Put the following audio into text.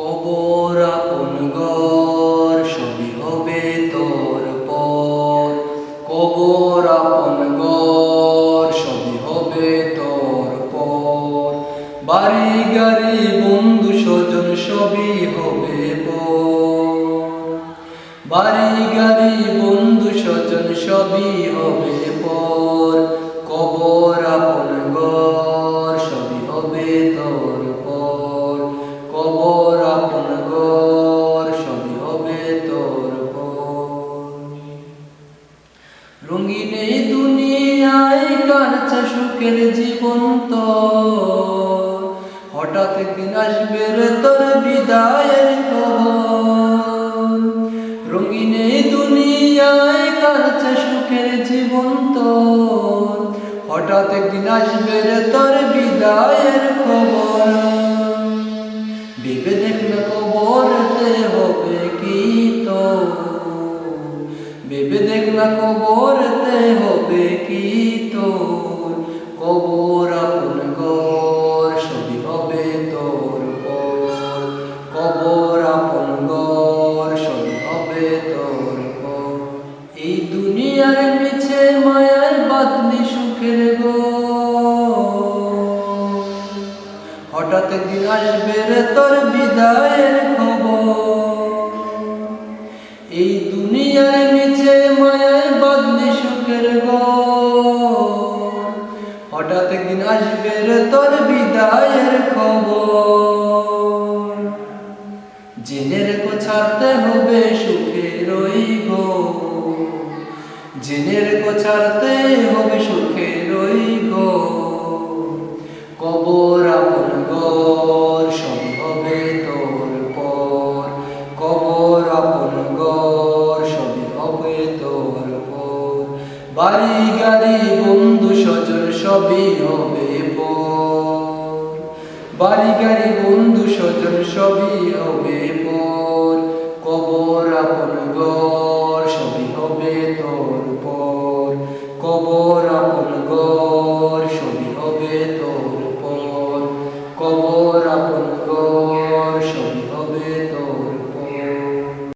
কবর আপন ঘর, সবই হবে তোর পর। আপন ঘর, সবই হবে তোর পর। বাড়ি গাড়ি হবে বাড়ি গাড়ি, বন্ধু স্বজন, সবই হবে পর। রঙিন এই দুনিয়ায় কারছে সুখের জীবন তো হঠাৎ একদিন আসবে তোর বিদায়ের খবর। রঙিন দুনিয়ায় কারছে সুখের জীবন তো হঠাৎ একদিন আসবে রে তোর বিদায়ের খবর। ভেবে দেখ না কবরতে হবে কি তো ভেবে দেখ না দুনিয়ার মিছে সুখের গো। হঠাৎ একদিন আসবে তোর বিদায়ের খবর। এই দুনিয়ার নিচে মায়ার বদলি সুখের ঘর হঠাৎ একদিন আসবে তোর বিদায়ের খবর। জেনে রেখো, ছাড়তে হবে সুখের জেনের রেখো হবে সুখে রইব গো। কবর আপন গর সম্ভবে তোর পর। কবর আপন গর সবই হবে তোর পর। বাড়ি, গাড়ি, বন্ধু, স্বজন, সবই হবে বাড়ি, গাড়ি, বন্ধু, স্বজন, সবই হবে পর। কবর আপন গর will go.